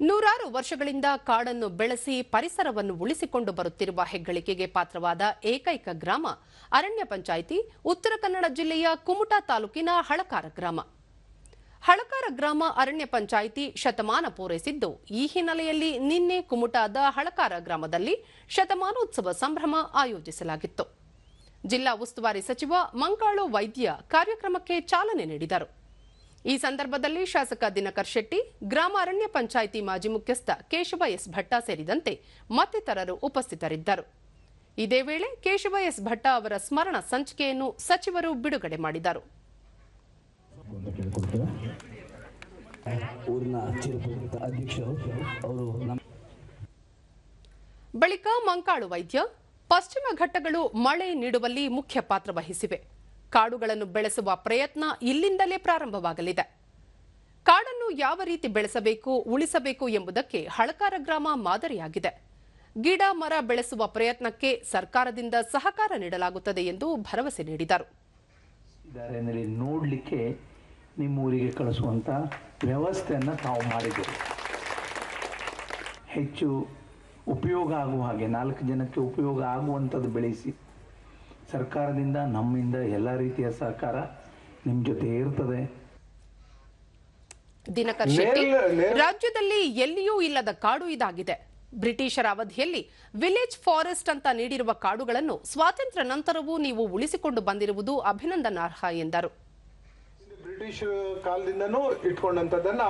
ನೂರಾರು ವರ್ಷಗಳಿಂದ ಕಾಡನ್ನು ಬೆಳೆಸಿ ಪರಿಸರವನ್ನು ಉಳಿಸಿಕೊಂಡು ಬರುತ್ತಿರುವ ಹೆಗ್ಗಳಿಕೆಗೆ ಪಾತ್ರವಾದ ಏಕೈಕ ಗ್ರಾಮ ಅರಣ್ಯ ಪಂಚಾಯಿತಿ ಉತ್ತರ ಕನ್ನಡ ಜಿಲ್ಲೆಯ ಕುಮಟಾ ತಾಲೂಕಿನ ಹಳಕಾರ ಗ್ರಾಮ. ಹಳಕಾರ ಗ್ರಾಮ ಅರಣ್ಯ ಪಂಚಾಯಿತಿ ಶತಮಾನ ಪೂರೈಸಿದ್ದು, ಈ ಹಿನ್ನೆಲೆಯಲ್ಲಿ ನಿನ್ನೆ ಕುಮುಟಾದ ಹಳಕಾರ ಗ್ರಾಮದಲ್ಲಿ ಶತಮಾನೋತ್ಸವ ಸಂಭ್ರಮ ಆಯೋಜಿಸಲಾಗಿತ್ತು. ಜಿಲ್ಲಾ ಉಸ್ತುವಾರಿ ಸಚಿವ ಮಂಕಾಳು ವೈದ್ಯ ಕಾರ್ಯಕ್ರಮಕ್ಕೆ ಚಾಲನೆ ನೀಡಿದರು. ಈ ಸಂದರ್ಭದಲ್ಲಿ ಶಾಸಕ ದಿನಕರ್ ಶೆಟ್ಟಿ ಗ್ರಾಮ ಅರಣ್ಯ ಪಂಚಾಯಿತಿ ಮಾಜಿ ಮುಖ್ಯಸ್ಥ ಕೇಶವ ಎಸ್ ಭಟ್ಟ ಸೇರಿದಂತೆ ಮತ್ತಿತರರು ಉಪಸ್ಥಿತರಿದ್ದರು. ಇದೇ ವೇಳೆ ಕೇಶವ ಎಸ್ ಭಟ್ಟ ಅವರ ಸ್ಮರಣ ಸಂಚಿಕೆಯನ್ನು ಸಚಿವರು ಬಿಡುಗಡೆ ಮಾಡಿದರು. ಬಳಿಕ ಮಂಕಾಳು ವೈದ್ಯ ಪಶ್ಚಿಮ ಘಟ್ಟಗಳು ಮಳೆ ನೀಡುವಲ್ಲಿ ಮುಖ್ಯ ಪಾತ್ರ ವಹಿಸಿವೆ. ಕಾಡುಗಳನ್ನು ಬೆಳೆಸುವ ಪ್ರಯತ್ನ ಇಲ್ಲಿಂದಲೇ ಪ್ರಾರಂಭವಾಗಲಿದೆ. ಕಾಡನ್ನು ಯಾವ ರೀತಿ ಬೆಳೆಸಬೇಕು, ಉಳಿಸಬೇಕು ಎಂಬುದಕ್ಕೆ ಹಳಕಾರ ಗ್ರಾಮ ಮಾದರಿಯಾಗಿದೆ. ಗಿಡ, ಮರ ಬೆಳೆಸುವ ಪ್ರಯತ್ನಕ್ಕೆ ಸರ್ಕಾರದಿಂದ ಸಹಕಾರ ನೀಡಲಾಗುತ್ತದೆ ಎಂದು ಭರವಸೆ ನೀಡಿದರು. ನೋಡಲಿಕ್ಕೆ ನಿಮ್ಮ ಊರಿಗೆ ಕಳಿಸುವಂಥ ವ್ಯವಸ್ಥೆಯನ್ನು ತಾವು ಮಾಡಿದ್ದೀರಿ. ಹೆಚ್ಚು ಉಪಯೋಗ ಆಗುವ ಹಾಗೆ ನಾಲ್ಕು ಜನಕ್ಕೆ ಉಪಯೋಗ ಆಗುವಂಥದ್ದು ಬೆಳೆಸಿ ಸರ್ಕಾರದಿಂದ ನಮ್ಮಿಂದ ಎಲ್ಲ ರೀತಿಯ ಸಹಕಾರ ನಿಮ್ಮ ಜೊತೆ ಇರ್ತದೆ. ದಿನಕರ್ ಶೆಟ್ಟಿ ರಾಜ್ಯದಲ್ಲಿ ಎಲ್ಲಿಯೂ ಇಲ್ಲದ ಕಾಡು ಇದಾಗಿದೆ. ಬ್ರಿಟಿಷರ ಅವಧಿಯಲ್ಲಿ ವಿಲೇಜ್ ಫಾರೆಸ್ಟ್ ಅಂತ ನೀಡಿರುವ ಕಾಡುಗಳನ್ನು ಸ್ವಾತಂತ್ರ್ಯ ನಂತರವೂ ನೀವು ಉಳಿಸಿಕೊಂಡು ಬಂದಿರುವುದು ಅಭಿನಂದನಾರ್ಹ ಎಂದರು. ಬ್ರಿಟಿಷ್ ಕಾಲದಿಂದನೂ ಇಟ್ಕೊಂಡಂಥದ್ದನ್ನ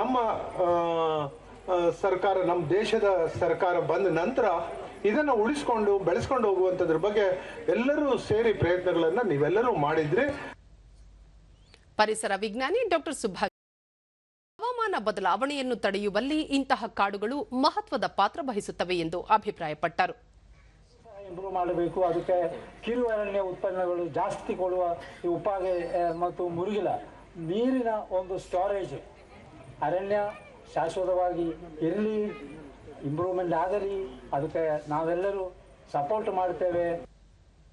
ನಮ್ಮ ಸರ್ಕಾರ ನಮ್ಮ ದೇಶದ ಸರ್ಕಾರ ಬಂದ ನಂತರ ಇದನ್ನ ಉಳಿಸ್ಕೊಂಡು ಬೆಳೆಸ್ಕೊಂಡು ಹೋಗುವಂಥದ್ರ ಬಗ್ಗೆ ಎಲ್ಲರೂ ಸೇರಿ ಪ್ರಯತ್ನಗಳನ್ನು ನೀವೆಲ್ಲರೂ ಮಾಡಿದ್ರಿ. ಪರಿಸರ ವಿಜ್ಞಾನಿ ಡಾಕ್ಟರ್ ಸುಭಾಷ್. ಹವಾಮಾನ ಬದಲಾವಣೆಯನ್ನು ತಡೆಯುವಲ್ಲಿ ಇಂತಹ ಕಾಡುಗಳು ಮಹತ್ವದ ಪಾತ್ರ ವಹಿಸುತ್ತವೆ ಎಂದು ಅಭಿಪ್ರಾಯಪಟ್ಟರು. ಇಂಪ್ರೂವ್ ಮಾಡಬೇಕು. ಅದಕ್ಕೆ ಕಿರು ಅರಣ್ಯ ಉತ್ಪನ್ನಗಳು ಜಾಸ್ತಿ ಕೊಡುವ ಈ ಉಪ್ಪಾಗೆ ಮತ್ತು ಮುರುಗಿಲ ನೀರಿನ ಒಂದು ಸ್ಟೋರೇಜ್ ಅರಣ್ಯ ಶಾಶ್ವತವಾಗಿ ಇರಲಿ ಇಂಪ್ರೂವ್ಮೆಂಟ್ ಆಗಲಿ ಅದಕ್ಕೆ ನಾವೆಲ್ಲರೂ ಸಪೋರ್ಟ್ ಮಾಡ್ತೇವೆ